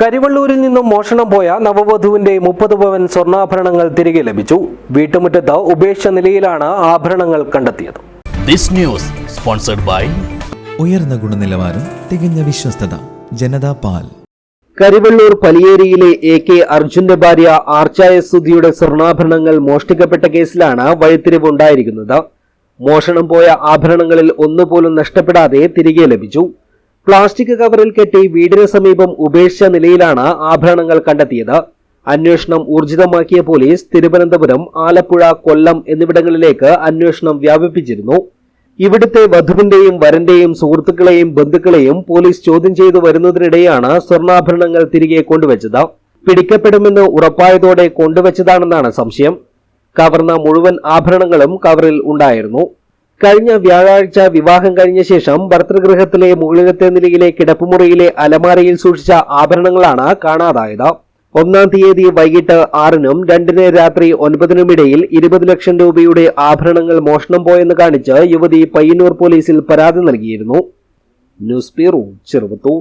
കരിവള്ളൂരിൽ നിന്നും മോഷണം പോയ നവവധുവിന്റെ മുപ്പത് പവൻ സ്വർണാഭരണങ്ങൾ തിരികെ ലഭിച്ചു. വീട്ടുമുറ്റത്ത് ഉപേക്ഷ നിലയിലാണ് ആഭരണങ്ങൾ കണ്ടെത്തിയത്. ദിസ് ന്യൂസ് സ്പോൺസർഡ് ബൈ ഉയർന്ന ഗുണനിലവാരം തികഞ്ഞ വിശ്വസ്തത ജനതാ പാൽ. കരിവള്ളൂർ പലിയേരിയിലെ എ കെ അർജുന്റെ ഭാര്യ ആർച്ചായ സുധിയുടെ സ്വർണാഭരണങ്ങൾ മോഷ്ടിക്കപ്പെട്ട കേസിലാണ് വഴിത്തിരിവ് ഉണ്ടായിരിക്കുന്നത്. മോഷണം പോയ ആഭരണങ്ങളിൽ ഒന്നുപോലും നഷ്ടപ്പെടാതെ തിരികെ ലഭിച്ചു. പ്ലാസ്റ്റിക് കവറിൽ കെട്ടി വീടിന് സമീപം ഉപേക്ഷിച്ച നിലയിലാണ് ആഭരണങ്ങൾ കണ്ടെത്തിയത്. അന്വേഷണം ഊർജിതമാക്കിയ പോലീസ് തിരുവനന്തപുരം ആലപ്പുഴ കൊല്ലം എന്നിവിടങ്ങളിലേക്ക് അന്വേഷണം വ്യാപിപ്പിച്ചിരുന്നു. ഇവിടുത്തെ വധുവിന്റെയും വരന്റെയും സുഹൃത്തുക്കളെയും ബന്ധുക്കളെയും പോലീസ് ചോദ്യം ചെയ്തു വരുന്നതിനിടെയാണ് സ്വർണാഭരണങ്ങൾ തിരികെ കൊണ്ടുവച്ചത്. പിടിക്കപ്പെടുമെന്ന് ഉറപ്പായതോടെ കൊണ്ടുവച്ചതാണെന്നാണ് സംശയം. കവർന്ന മുഴുവൻ ആഭരണങ്ങളും കവറിൽ ഉണ്ടായിരുന്നു. കഴിഞ്ഞ വ്യാഴാഴ്ച വിവാഹം കഴിഞ്ഞ ശേഷം ഭർത്തൃഗൃഹത്തിലെ മുകളിലത്തെ നിലയിലെ കിടപ്പുമുറിയിലെ അലമാരയിൽ സൂക്ഷിച്ച ആഭരണങ്ങളാണ് കാണാതായത്. ഒന്നാം തീയതി വൈകിട്ട് ആറിനും രണ്ടിന് രാത്രി ഒൻപതിനുമിടയിൽ ഇരുപത് ലക്ഷം രൂപയുടെ ആഭരണങ്ങൾ മോഷണം പോയെന്ന് കാണിച്ച് യുവതി പയ്യന്നൂർ പോലീസിൽ പരാതി നൽകിയിരുന്നു. News bureau Cheruvathur.